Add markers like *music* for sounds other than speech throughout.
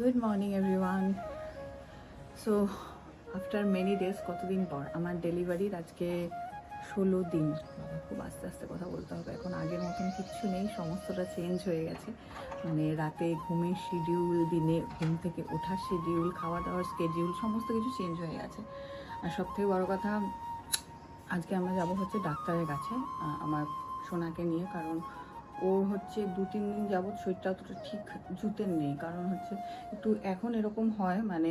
Good morning everyone so after many days কতদিন পর? আমার ডেলিভারির আজকে ষোলো দিন। খুব আস্তে আস্তে কথা বলতে হবে। এখন আগের মতন কিচ্ছু নেই, সমস্তটা চেঞ্জ হয়ে গেছে। মানে রাতে ঘুমের শিডিউল দিনে ঘুম থেকে ওঠার শিডিউল খাওয়া দাওয়ার স্কেডিউল সমস্ত কিছু চেঞ্জ হয়ে গেছে। আর সব থেকে বড়ো কথা, আজকে আমরা যাব হচ্ছে ডাক্তারের কাছে আমার সোনাকে নিয়ে। কারণ ওর হচ্ছে দু, তিন দিন যাবৎ শরীরটা অতটা ঠিক জুতের নেই। কারণ হচ্ছে একটু এখন এরকম হয় মানে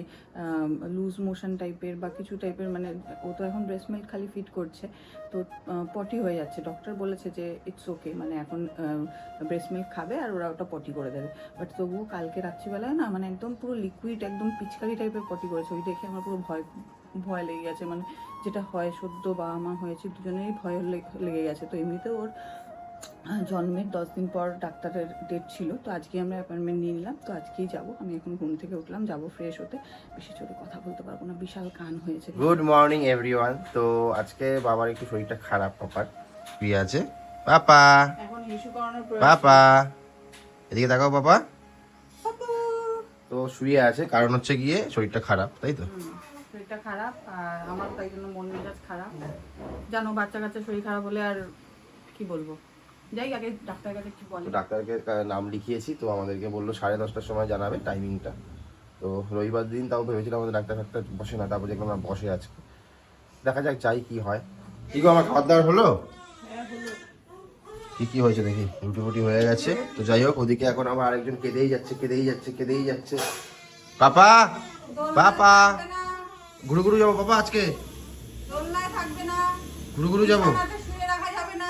লুজ মোশন টাইপের বা কিছু টাইপের মানে ও তো এখন ব্রেস্ট মিল্ক খালি ফিট করছে। তো পটি হয়ে যাচ্ছে। ডক্টর বলেছে যে ইটস ওকে মানে এখন ব্রেস্ট মিল্ক খাবে আর ওরা ওটা পটি করে দেবে। বাট তবুও কালকে রাত্রিবেলায় না মানে একদম পুরো লিকুইড একদম পিচকারি টাইপের পটি করেছে। ওই দেখে আমার পুরো ভয় ভয় লেগে গেছে। মানে যেটা হয় সদ্য বা আমার হয়েছে, দুজনেরই ভয় লেগে গেছে। তো এমনিতে ওর জন্মের দশ দিন পর ডাক্তারের ডেট ছিল তো আজকে আমরা অ্যাপয়েন্টমেন্ট নিয়ে নিলাম তো আজকেই যাব। আমি এখন ঘুম থেকে উঠলাম যাব ফ্রেশ হতে। বেশি জোরে কথা বলতে পারব না বিশাল কান হয়েছে। গুড মর্নিং এভরিওয়ান তো আজকে বাবার একটু শরীরটা খারাপ পাপার শুয়ে আছে? পাপা। এখন ইস্যু করানোর পাপা। এদিকে তাকাও পাপা। তো শুয়ে আছে কারণ হচ্ছে গিয়ে শরীরটা খারাপ তাই তো? শরীরটা খারাপ আর আমার তাই জন্য মন মেজাজ খারাপ। জানো বাচ্চা কাচ্চা শরীর খারাপ হলে আর কি বলব? যাই আগে ডাক্তারের কাছে কি বলে? তো ডাক্তারকে নাম লিখিয়েছি তো আমাদেরকে বলল সাড়ে দশটার সময় জানাবে টাইমিংটা তো রবিবার দিন তাও ভেবেছিলাম আমাদের ডাক্তার ফাক্তার বসে না তারপর দেখলাম বসে আছে। দেখা যাক চাই কি হয়। কি গো আমার খাবার দাবার হলো? কি কি হয়েছে দেখি রুটি হয়ে গেছে। তো যাই হোক ওদিকে এখন আমার আরেকজন কেঁদেই যাচ্ছে কেঁদেই যাচ্ছে কেঁদেই যাচ্ছে। পাপা পাপা ঘুরু ঘুরু যাব পাপা আজকে? দোলনায় থাকবে না। ঘুরু ঘুরু যাব শুয়ে রাখা যাবে না।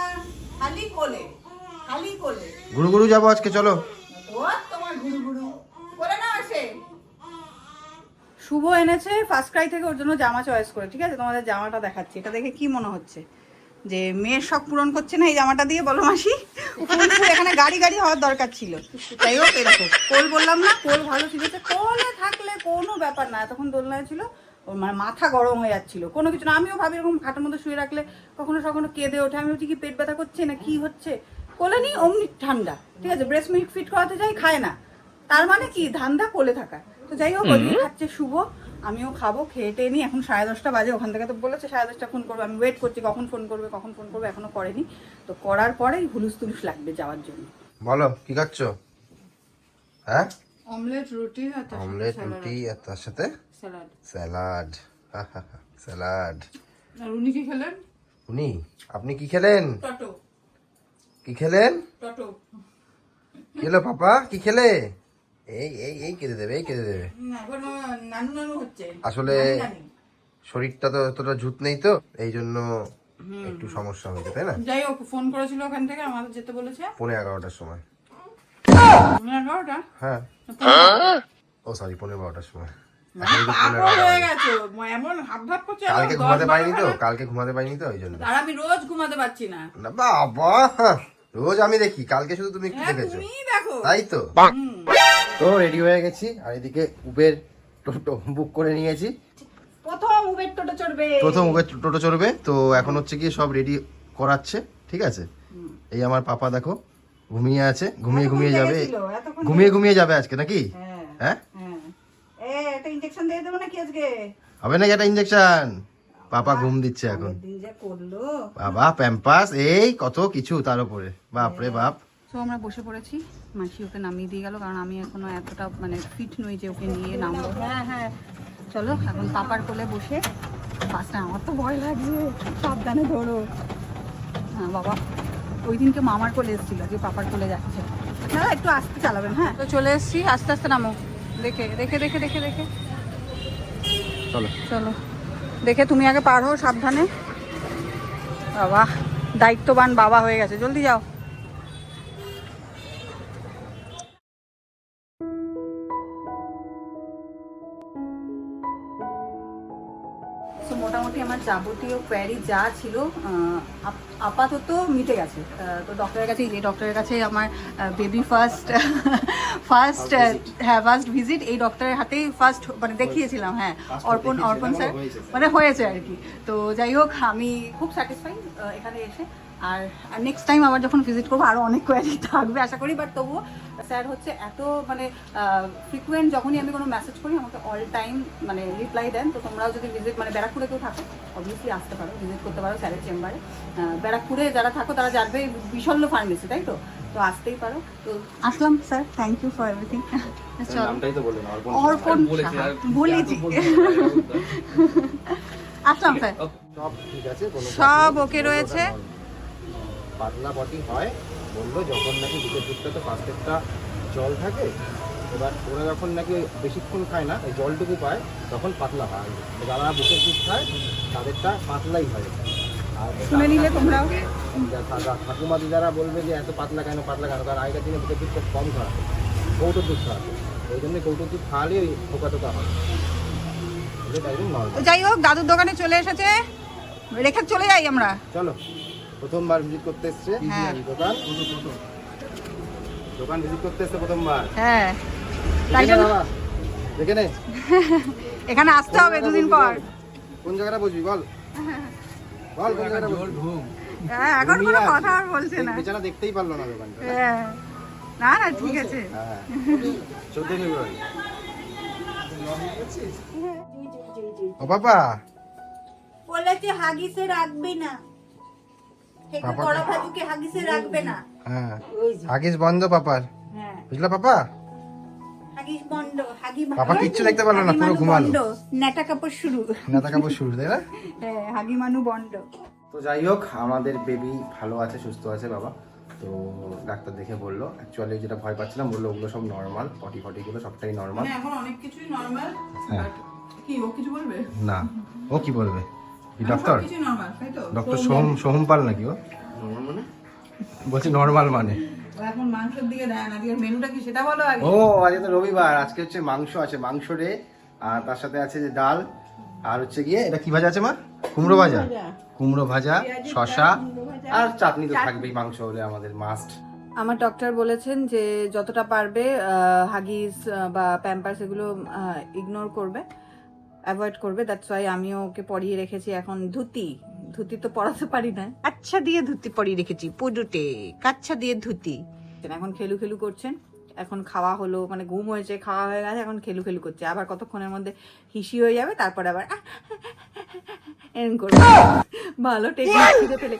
খালি কোলে। খালি কোলে ঘুরু ঘুরু যাব আজকে চলো। তোমার গুরু গুরু। কোলে না আসে শুভ এনেছে ফার্স্ট ক্রাই থেকে ওর জন্য জামা চয়েস করে ঠিক আছে? তোমাদের জামাটা দেখাচ্ছি। এটা দেখে কি মনে হচ্ছে? যে মেয়ের শখ পূরণ করছে না এই জামাটা দিয়ে বলো মাসি? এখানে গাড়ি গাড়ি হওয়ার দরকার ছিল। যাই হোক এরকম কোল বললাম না কোল ভালো ছিল কোলে থাকলে কোনো ব্যাপার না। এতক্ষণ দোলনায় ছিল ওর মানে মাথা গরম হয়ে যাচ্ছিল। কোনো কিছু না আমিও ভাবি এরকম খাটের মধ্যে শুয়ে রাখলে কখনো কখনো কেঁদে ওঠে। আমি হচ্ছে কি পেট ব্যথা করছে না কি হচ্ছে? কোলে নি অমনি ঠান্ডা। ঠিক আছে ব্রেস্ট মিল্ক ফিট করাতে যাই খায় না। তার মানে কি? ধান্দা কোলে থাকা তো যাই হোক ওদিকে খাচ্ছে শুভ আমিও খাব খেয়ে টেয়ে নিই। এখন সাড়ে দশটা বাজে ওখান থেকে তো বলেছে সাড়ে দশটা ফোন করবে। আমি ওয়েট করছি কখন ফোন করবে কখন ফোন করবে এখনও করেনি। তো করার পরেই হুলুস তুলুস লাগবে যাওয়ার জন্য। বলো কি খাচ্ছ? হ্যাঁ? অমলেট রুটি আর অমলেট রুটি আর তার সাথে? স্যালাড স্যালাড স্যালাড আর উনি কি খেলেন? উনি? আপনি কি খেলেন? টটো কি খেলেন হলো পাপা? কি খেলে? এই এই এই কেঁদে দেবে এই কেঁদে দেবে। আসলে শরীরটা তো এতটা জুত নেই তো এই জন্য একটু সমস্যা হয়েছে তাই না? যাই হোক ফোন করেছিল ওখান থেকে আমাদের যেতে বলেছে। পনেরো এগারোটার সময়। এগারোটা? হ্যাঁ। ও সরি পনেরো বারোটার সময়। হয়ে কালকে ঘুমাতে পারিনি তো? কালকে ঘুমাতে পারিনি তো ওই জন্য। আর আমি রোজ ঘুমাতে পারছি না বাবা! রোজ আমি দেখি কালকে শুধু তুমি একটু হ্যাঁ দেখেছ। তুমিই দেখো। তাই তো? তো রেডি হয়ে গেছি আর এদিকে উবের টোটো বুক করে নিয়েছি। প্রথম উবের টোটো চড়বে। প্রথম উবের টোটো চড়বে তো এখন হচ্ছে কি সব রেডি করাচ্ছে ঠিক আছে? এই আমার পাপা দেখো ঘুমিয়ে আছে ঘুমিয়ে ঘুমিয়ে যাবে। ঘুমিয়ে ঘুমিয়ে যাবে আজকে নাকি? হ্যাঁ হ্যাঁ? হ্যাঁ। এ একটা ইনজেকশন দিয়ে দেবো নাকি আজকে? হবে নাকি একটা ইঞ্জেকশন পাপা ঘুম দিচ্ছে এখন। দিন বাবা প্যাম্পাস এই কত কিছু তার উপরে। বাপ রে বাপ। তো আমরা বসে পড়েছি। মাসি ওকে নামিয়ে দিয়ে গেল কারণ আমি এখনও এতটা মানে ফিট নই যে ওকে নিয়ে নামবো। হ্যাঁ হ্যাঁ। চলো এখন পাপার কোলে বসে ফার্স্টে আমার তো ভয় লাগছে। সাবধানে ধরো। হ্যাঁ বাবা ওই দিনকে মামার কোলে এসেছিল যে পাপার কোলে যাচ্ছে। আপনারা একটু আস্তে চালাবেন হ্যাঁ? তো চলে এসেছি আস্তে আস্তে নামো। দেখে দেখে দেখে দেখে দেখে। চলো। চলো। দেখে তুমি আগে পার হও সাবধানে। বাবা দায়িত্ববান বাবা হয়ে গেছে। জলদি যাও। মোটামুটি আমার যাবতীয় কোয়ারি যা ছিল আপাতত মিটে গেছে। তো ডক্টরের কাছে এই ডক্টরের কাছে আমার বেবি ফার্স্ট ফার্স্ট হ্যাঁ ফার্স্ট ভিজিট এই ডক্টরের হাতেই ফার্স্ট মানে দেখিয়েছিলাম হ্যাঁ অর্পণ অর্পণ স্যার মানে হয়েছে আর কি। তো যাই হোক আমি খুব স্যাটিসফাই এখানে এসে। আর নেক্সট টাইম আবার যখন ভিজিট করব আরও অনেক কোয়ারি থাকবে আশা করি। বাট তবুও স্যার হচ্ছে এত মানে ফ্রিকুয়েন্ট যখনই আমি কোনো মেসেজ করি আমাকে অল টাইম মানে রিপ্লাই দেন। তো তোমরাও যদি ভিজিট মানে ব্যারাকপুরে কেউ থাকো অবভিয়াসলি আসতে পারো ভিজিট করতে পারো স্যারের চেম্বারে ব্যারাকপুরে যারা থাকো তারা জানবে বিশল্য ফার্মেসি তাই তো? তো আসতেই পারো। তো আসলাম sir. Thank you for everything Arpan বলেছি আসলাম স্যার। সব okay রয়েছে। পাতলা পটি হয় বলল যখন নাকি দুধের দুধটা তো পাঁচটা জল থাকে এবার ওরা যখন নাকি বেশিক্ষণ খায় না ওই জলটুকু পায় তখন পাতলা হয়। যারা বুকের দুধ খায় তাদেরটা পাতলাই হয়। শুনে নিলে তোমরাও। ঠাকুমাদি যারা বলবে যে এত পাতলা কেন পাতলা কেন? কারণ আগেকার দিনে বুকের দুধটা কম খাওয়া। কৌটোর দুধ খাওয়া। ওই জন্য কৌটোর দুধ খাওয়ালে ওই ঠোকা টোকা হয়। যাই হোক দাদুর দোকানে চলে এসেছে। রেখে চলে যাই আমরা। চলো। প্রথমবার ভিজিট করতে এসছে? হ্যাঁ। দোকান? দোকান ভিজিট করতে এসছে প্রথমবার? হ্যাঁ। তাই দেখে নে জন্য দেখে নে। এখানে আসতে হবে দুদিন পর। কোন জায়গাটা বুঝবি বল। বল কোন জায়গাটা বুঝবি হ্যাঁ এখন কোনো কথা আর বলছে না। বেচারা দেখতেই পারল না দোকানটা। হ্যাঁ। না না ঠিক আছে। হ্যাঁ। ফেব্রুয়ারি ও বাবা। বলেছে হাগিসে রাখবি না। বড় ভাজুকে হাগিসে রাখবে না। হ্যাঁ। আগিস বন্ধ পাপার। হ্যাঁ। বুঝলা পাপা? হাগিস বন্ধ হাগি পাপা কিচ্ছু দেখতে পারল না, পুরো ঘুমালো। নেটা কাপড় শুরু। নেতা কাপড় শুরু তাই না? *laughs* হ্যাঁ হাগি মানু বন্ধ। তো যাই হোক আমাদের বেবি ভালো আছে সুস্থ আছে বাবা। তো ডাক্তার দেখে বলল অ্যাকচুয়ালি যেটা ভয় পাচ্ছিলাম বলল ওগুলো সব নর্মাল পটি ফটিগুলো সবটাই নর্মাল মানে এখন অনেক কিছুই নর্মাল হ্যাঁ। কি ও কিছু বলবে? না ও কি বলবে? ডক্টর তাই তো? ডক্টর সোহম সোহম পাল নাকি ও? বলছি নর্মাল মানে। ও এখন মাংসের দিকে দেয় না মেনুটা কি সেটা বলো ও আজকে তো রবিবার আজকে হচ্ছে মাংস আছে মাংস রে আর তার সাথে আছে যে ডাল আর হচ্ছে গিয়ে এটা কি ভাজা আছে মা? কুমড়ো ভাজা। কুমড়ো ভাজা। শশা আর চাটনি তো থাকবেই মাংস হলে আমাদের মাস্ট আমার ডক্টর বলেছেন যে যতটা পারবে হাগিস বা প্যাম্পার্স এগুলো ইগনোর করবে। অ্যাভয়েড করবে দ্যাটস ওয়াই আমিও ওকে পরিয়ে রেখেছি এখন ধুতি। ধুতি তো পরাতে পারি না। আচ্ছা দিয়ে ধুতি পরিয়ে রেখেছি পুডুটে কাচ্ছা দিয়ে ধুতি। এখন খেলু খেলু করছেন এখন খাওয়া হলো মানে ঘুম হয়েছে খাওয়া হয়ে গেছে এখন খেলু খেলু করছে। আবার কতক্ষণের মধ্যে হিসি হয়ে যাবে তারপর আবার এরকম করবে ভালো টেকনিক পেলে।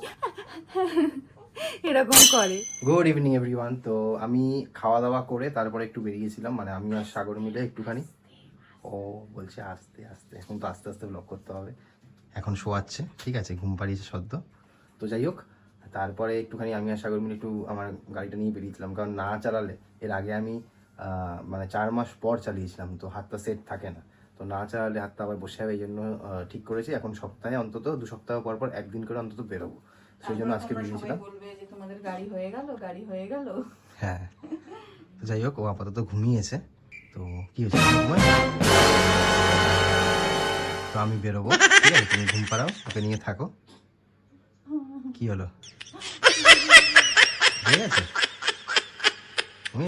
এরকম করে। গুড ইভিনিং এভরিওয়ান তো আমি খাওয়া দাওয়া করে তারপরে একটু বেরিয়েছিলাম মানে আমি আর সাগর মিলে একটুখানি ও বলছে আস্তে আস্তে। এখন তো আস্তে আস্তে ব্লক করতে হবে। এখন শোয়াচ্ছে ঠিক আছে? ঘুম পাড়িয়েছে সদ্য। তো যাই হোক তারপরে একটুখানি আমি আর সাগর মিলে একটু আমার গাড়িটা নিয়ে বেরিয়েছিলাম। কারণ না চালালে এর আগে আমি মানে চার মাস পর চালিয়েছিলাম তো হাতটা সেট থাকে না। তো না চালালে হাতটা আবার বসে যাবে এই জন্য ঠিক করেছি। এখন সপ্তাহে অন্তত দু সপ্তাহ পর পর একদিন করে অন্তত বেরোবো। সেই জন্য আজকে বেরিয়েছিলাম। তোমাদের গাড়ি হয়ে গেল গাড়ি হয়ে গেল। হ্যাঁ। যাই হোক ও আপাতত ঘুমিয়েছে। তো কি হয়েছে? ঘুমায়? তো আমি বেরোবো, ঠিক আছে? তুমি ঘুম পাড়াও, ওকে নিয়ে থাকো। কি হলো? ঠিক আছে, তুমি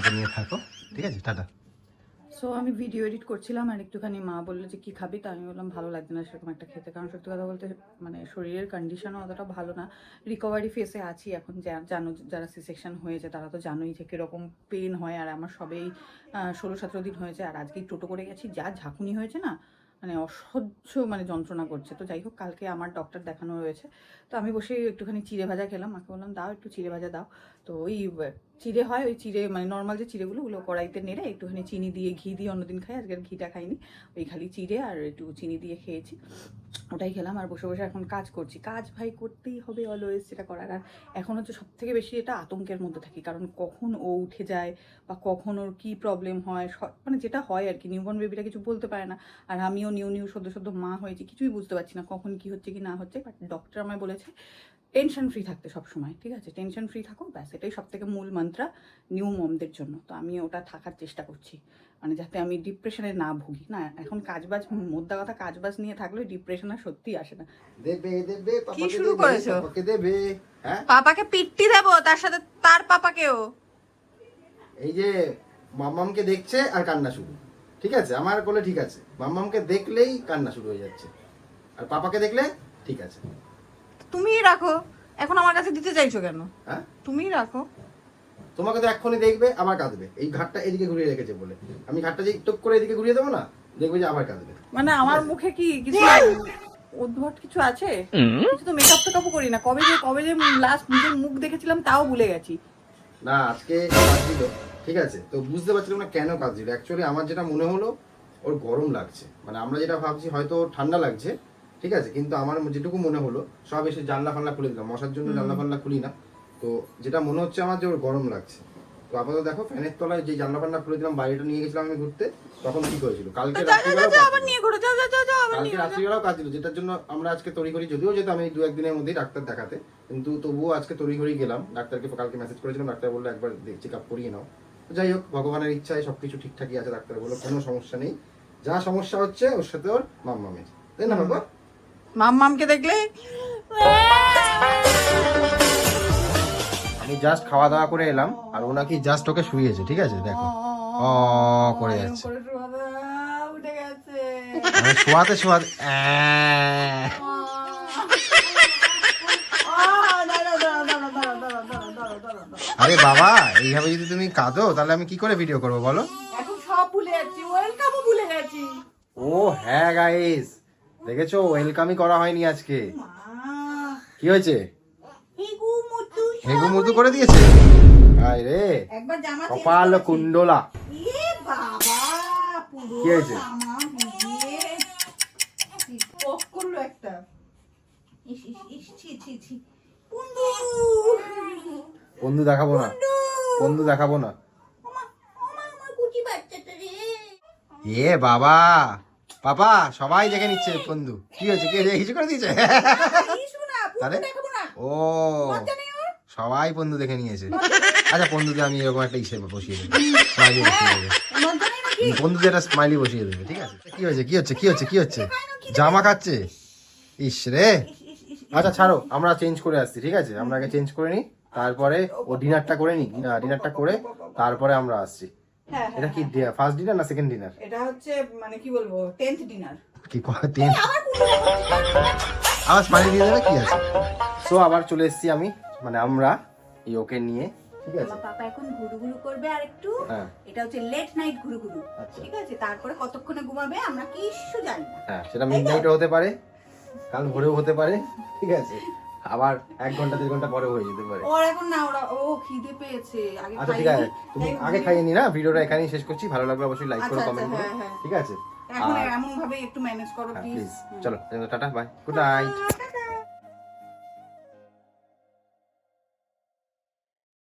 ওকে নিয়ে থাকো, ঠিক আছে? টাটা। সো আমি ভিডিও এডিট করছিলাম আর একটুখানি মা বলল যে, কি খাবি? তা আমি বললাম, ভালো লাগছে না সেরকম একটা খেতে। কারণ সত্যি কথা বলতে মানে শরীরের কন্ডিশনও অতটা ভালো না। রিকভারি ফেসে আছি এখন জানো, যারা সিসেকশন হয়েছে, তারা তো জানোই যে কীরকম পেন হয় আর আমার সবেই ষোলো সতেরো দিন হয়েছে আর আজকেই টোটো করে গেছি। যা ঝাঁকুনি হয়েছে না মানে অসহ্য মানে যন্ত্রণা করছে। তো যাই হোক, কালকে আমার ডক্টর দেখানো রয়েছে তো আমি বসে একটুখানি চিড়ে ভাজা খেলাম। মাকে বললাম, দাও একটু চিড়ে ভাজা দাও। তো ওই চিড়ে হয়, ওই চিড়ে মানে নর্মাল যে চিড়েগুলো, ওগুলো কড়াইতে নেড়ে একটুখানি চিনি দিয়ে ঘি দিয়ে অন্যদিন খাই আজকের ঘিটা খাইনি। ওই খালি চিড়ে আর একটু চিনি দিয়ে খেয়েছি। ওটাই খেলাম আর বসে বসে এখন কাজ করছি। কাজ ভাই করতেই হবে অলওয়েজ সেটা করার। আর এখন হচ্ছে সব থেকে বেশি এটা আতঙ্কের মধ্যে থাকি, কারণ কখন ও উঠে যায় বা কখন ওর কী প্রবলেম হয় মানে যেটা হয় আর কি নিউবর্ন বেবিটা কিছু বলতে পারে না। আর আমিও নিউ নিউ সদ্য সদ্য মা হয়েছি, কিছুই বুঝতে পারছি না কখন কি হচ্ছে কি না হচ্ছে বাট ডক্টর আমায় বলেছে টেনশন ফ্রি থাকতে সব সময় ঠিক আছে? টেনশন ফ্রি থাকো ব্যাস এটাই সব থেকে মূল মন্ত্রা নিউ মমদের জন্য। তো আমি ওটা থাকার চেষ্টা করছি। মানে যাতে আমি ডিপ্রেশনে না ভুগি। না এখন কাজবাজ মোদ্দা কথা কাজবাজ নিয়ে থাকলে ডিপ্রেশন আর সত্যি আসে না। দেবে দেবে কি শুরু করেছ? পাপাকে দেবে হ্যাঁ? পাপাকে পিট্টি দেবো তার সাথে তার পাপাকেও। এই যে মাম্মামকে দেখছে আর কান্না শুরু। ঠিক আছে? আমার কোলে ঠিক আছে। মাম্মামকে দেখলেই কান্না শুরু হয়ে যাচ্ছে। আর পাপাকে দেখলে ঠিক আছে। তুমিই রাখো। এখন আমার কাছে দিতে চাইছো কেন? হ্যাঁ? তুমিই রাখো। তোমাকে তো এক্ষুনি দেখবে আবার কাঁদবে। এই ঘাটটা এদিকে ঘুরিয়ে রেখেছে বলে। আমি ঘাটটা যে টুক করে এদিকে ঘুরিয়ে দেবো না দেখবে যে আবার কাঁদবে। মানে আমার মুখে কি কিছু উদ্ভট কিছু আছে? কিছু তো মেকআপ টেকআপও করি না। কবে যে কবে যে লাস্ট নিজের মুখ দেখেছিলাম তাও ভুলে গেছি। না আজকে কাজ দিল ঠিক আছে? তো বুঝতে পারছিলাম না কেন কাজ দিল অ্যাকচুয়ালি আমার যেটা মনে হলো ওর গরম লাগছে। মানে আমরা যেটা ভাবছি হয়তো ঠান্ডা লাগছে ঠিক আছে? কিন্তু আমার যেটুকু মনে হলো সব এসে জানলা ফান্না খুলে দিলাম। মশার জন্য জানলা ফান্না খুলি না। তো যেটা মনে হচ্ছে আমার যে ওর গরম লাগছে। তো আপাতত দেখো ফ্যানের তলায় যে জানলা ফান্না খুলে দিলাম বাইরেটা নিয়ে গেছিলাম আমি ঘুরতে তখন কি করেছিল? কালকে কালকে। রাত্রিবেলাও কাজ দিল যেটার জন্য আমরা আজকে তড়ি করি যদিও যেতাম আমি দু একদিনের মধ্যেই ডাক্তার দেখাতে কিন্তু তবুও আজকে তড়ি ঘড়ি গেলাম। ডাক্তারকে কালকে মেসেজ করেছিলাম ডাক্তার বলল একবার চেক আপ করিয়ে নাও। যাই হোক ভগবানের ইচ্ছায় সবকিছু ঠিকঠাকই আছে ডাক্তার বলল কোনো সমস্যা নেই। যা সমস্যা হচ্ছে ওর সাথে ওর মাম্মামের তাই না বাবা? মামমামকে দেখলে? আমি জাস্ট খাওয়া দাওয়া করে এলাম আর ও নাকি জাস্ট ওকে শুয়েছে ঠিক আছে? দেখো। অ করে যাচ্ছে। মানে শোয়াতে শোয়াতে আরে বাবা এইভাবে যদি তুমি কাঁদো তাহলে আমি কি করে ভিডিও করব বলো? এখন সব ভুলে যাচ্ছি ভুলে গেছি। ও হ্যাঁ গাইস দেখেছ? ওয়েলকামই করা হয়নি আজকে। কি হয়েছে? হেগু মুতু করে দিয়েছে? আয় রে। কপাল কুণ্ডলা। কি হয়েছে? বন্ধু দেখাবো না। বন্ধু দেখাবো না। এ বাবা। পাপা সবাই দেখে নিচ্ছে বন্ধু। কি হয়েছে? কি হয়েছে কিছু করে দিয়েছে? তাহলে? ও। সবাই বন্ধু দেখে নিয়েছে। আচ্ছা বন্ধুকে আমি এরকম একটা ইসে বসিয়ে দেবো। স্মাইলি বসিয়ে দেবে। লজ্জা নেই নাকি? বন্ধুদের একটা স্মাইলি বসিয়ে দেবে ঠিক আছে? কি হয়েছে? কি হচ্ছে? কি হচ্ছে? কি হচ্ছে? জামা খাচ্ছে ইস রে। আচ্ছা ছাড়ো আমরা চেঞ্জ করে আসছি ঠিক আছে? আমরা আগে চেঞ্জ করে নিই তারপরে ও ডিনারটা করে নিই ডিনারটা করে তারপরে আমরা আসছি। হ্যাঁ এটা কি ফার্স্ট ডিনার না সেকেন্ড ডিনার এটা হচ্ছে মানে কি বলব টেন্থ ডিনার কি আবার স্মাইলি দিয়ে দেবে কি আছে? সো আবার চলে এসেছি আমি মানে আমরা এই ওকে নিয়ে ঠিক আছে? আমার পাপা এখন ঘুরুঘুরু করবে আর একটু হ্যাঁ। এটা হচ্ছে লেট নাইট ঘুরুঘুরু আচ্ছা। ঠিক আছে? তারপরে কতক্ষণে ঘুমাবে আমরা কিছু জানি না। হ্যাঁ সেটা মিড নাইটও হতে পারে কাল ভোরেও হতে পারে ঠিক আছে? আবার এক ঘণ্টা দেড় ঘণ্টা পরে হয়ে যেতে পারে। ওর এখন না ওরা ও খিদে পেয়েছে। আগে আচ্ছা ঠিক আছে। তুমি। আগে খাইয়ে নি না ভিডিওটা এখানেই শেষ করছি। ভালো লাগলে অবশ্যই লাইক করো আচ্ছা, আচ্ছা, কমেন্ট করো হ্যাঁ, হ্যাঁ। ঠিক আছে? এখন এমন ভাবে একটু ম্যানেজ করো হ্যাঁ প্লিজ প্লিজ চলো টাটা বাই গুড নাইট